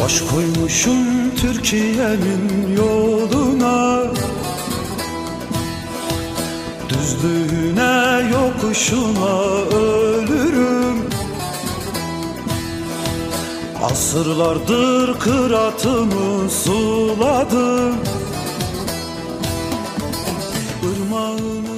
Baş koymuşum Türkiye'nin yoluna. Düzlüğüne yokuşuna ölürüm. Asırlardır kıratımı suladım. Irmağımı